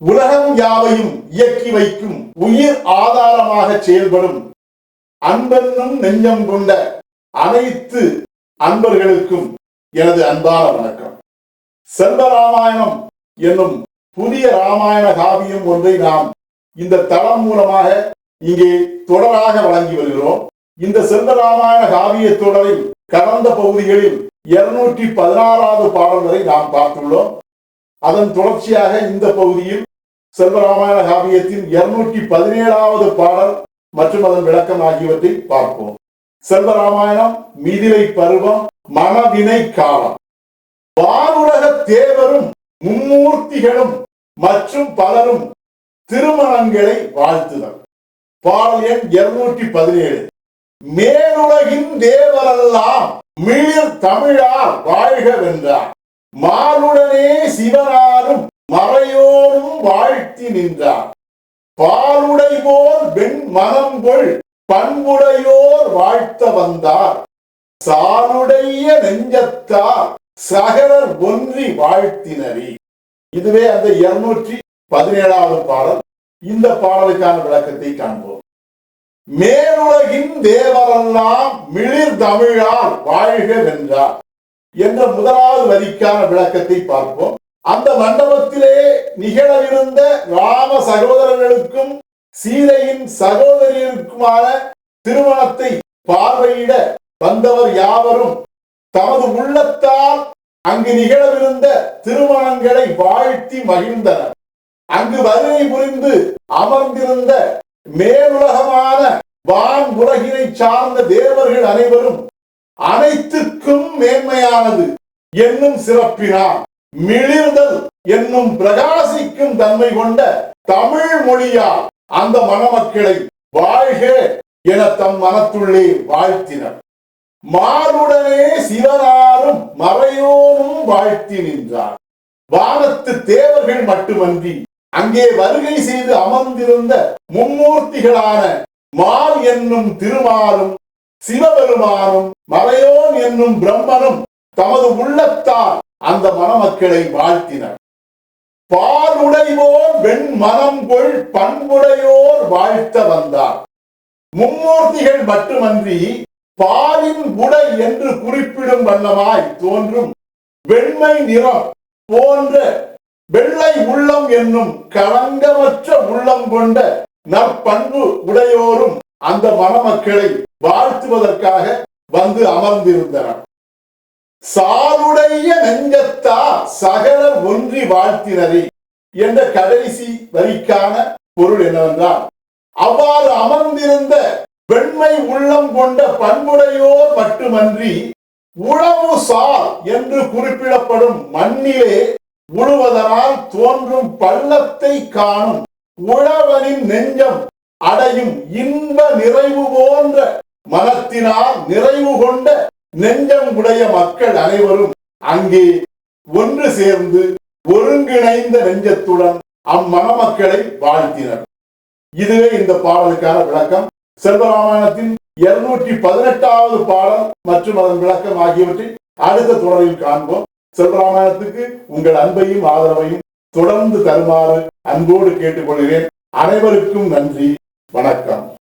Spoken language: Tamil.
உலகம் யாவையும் இயக்கி வைக்கும் உயிர் ஆதாரமாக செயல்படும் அன்பென்னும் நெஞ்சம் கொண்ட அனைத்து அன்பர்களுக்கும் எனது அன்பான வணக்கம். செல்வ ராமாயணம் என்னும் புதிய ராமாயண காவியம் ஒன்றை நாம் இந்த தளம் மூலமாக இங்கே தொடராக வழங்கி வருகிறோம். இந்த செல்வ ராமாயண காவிய தொடரில் கடந்த பகுதிகளில் இருநூற்றி பதினாறாவது பாடல் வரை நாம் பார்த்துள்ளோம். அதன் தொடர்ச்சியாக இந்த பகுதியில் செல்வராமாயண காவியத்தின் இருநூற்றி பதினேழாவது பாடல் மற்றும் அதன் விளக்கம் ஆகியவற்றை பார்ப்போம். செல்வராமாயணம் மிதிலை பருவம் மனவினை காலம். வானுலக தேவரும் மும்மூர்த்திகளும் மற்றும் பலரும் திருமணங்களை வாழ்த்துதல். பாடல் எண் இருநூற்றி பதினேழு. மேலுலகின் தேவரெல்லாம் மீள் தமிழார் வாழ்க வென்றார். மாலுடனே சிவனாரும் மறையோரும் வாழ்த்தி நின்றார். பாலுடை போல் வெண் மனம் கொள் பண்புடையோர் வாழ்த்த வந்தார். சாலுடைய நெஞ்சத்தார் சகரர் ஒன்றி வாழ்த்தினரி. இதுவே அந்த இருநூற்றி பதினேழாவது பாடல். இந்த பாடலுக்கான விளக்கத்தை காண்போம். மேலுலகின் தேவரெல்லாம் மிளிர் தமிழால் வாழ்க வென்றார். என்ற முதலாவது வரிக்கான விளக்கத்தை பார்ப்போம். அந்த மண்டபத்திலே நிகழவிருந்த ராம சகோதரர்களுக்கும் சீதையின் சகோதரியுக்குமான திருமணத்தை பார்வையிட வந்தவர் யாவரும் தமது உள்ளத்தால் அங்கு நிகழவிருந்த திருமணங்களை வாழ்த்தி மகிழ்ந்தனர். அங்கு வருகை புரிந்து அமர்ந்திருந்த மேலுலகமான வான் உலகினை சார்ந்த தேவர்கள் அனைவரும் அனைத்துக்கும் மேன்மையானது என்னும் சிறப்பினார் மிளிர்தல் என்னும் பிரகாசிக்கும் தன்மை கொண்ட தமிழ் மொழியால் அந்த மணமக்களை வாழ்க என தம் மனத்துள்ளே வாழ்த்தினர். மாருடனே சிவனாரும் மறையோனும் வாழ்த்தி நின்றார். வானத்து தேவர்கள் மட்டுமன்றி அங்கே வருகை செய்து அமர்ந்திருந்த மும்மூர்த்திகளான மால் என்னும் திருமாலும் சிவபெருமானும் மறையோன் என்னும் பிரம்மனும் தமது உள்ளத்தால் அந்த மணமக்களை வாழ்த்தினர். பாலுடைவோர் வெண் மனம் கொள் பண்புடையோர் வாழ்த்த வந்தார். மும்மூர்த்திகள் மட்டுமன்றி பாலின் உடை என்று குறிப்பிடும் வண்ணமாய் தோன்றும் வெண்மை நிறம் போன்ற வெள்ளை உள்ளம் என்னும் களங்கமற்ற உள்ளம் கொண்ட நற்பண்பு உடையோரும் அந்த மணமக்களை வாழ்த்துவதற்காக வந்து அமர்ந்திருந்தனர். சாருடைய நெஞ்சத்தா சகல ஒன்றி வாழ்த்தினரே என்ற கடைசி வரிக்கான பொருள் என்னவென்றால் அவ்வாறு அமர்ந்திருந்த பெண்மை உள்ளம் கொண்ட பண்புடையோர் மட்டுமன்றி உழவு சார் என்று குறிப்பிடப்படும் மண்ணிலே உழுவதனால் தோன்றும் பள்ளத்தை காணும் உழவனின் நெஞ்சம் அடையும் இன்ப நிறைவு போன்ற மனத்தினால் நிறைவு கொண்ட நெஞ்சம் உடைய மக்கள் அனைவரும் அங்கே ஒன்று சேர்ந்து ஒருங்கிணைந்த நெஞ்சத்துடன் அம்மணமக்களை வாழ்த்தினர். இதுவே இந்த பாடலுக்கான விளக்கம். செல்வராமாயணத்தின் இருநூற்றி பதினெட்டாவது பாடல் மற்றும் அதன் விளக்கம் ஆகியவற்றை அடுத்த தொடரில் காண்போம். செல்வராமாயணத்துக்கு உங்கள் அன்பையும் ஆதரவையும் தொடர்ந்து தருமாறு அன்போடு கேட்டுக்கொள்கிறேன். அனைவருக்கும் நன்றி. வணக்கம்.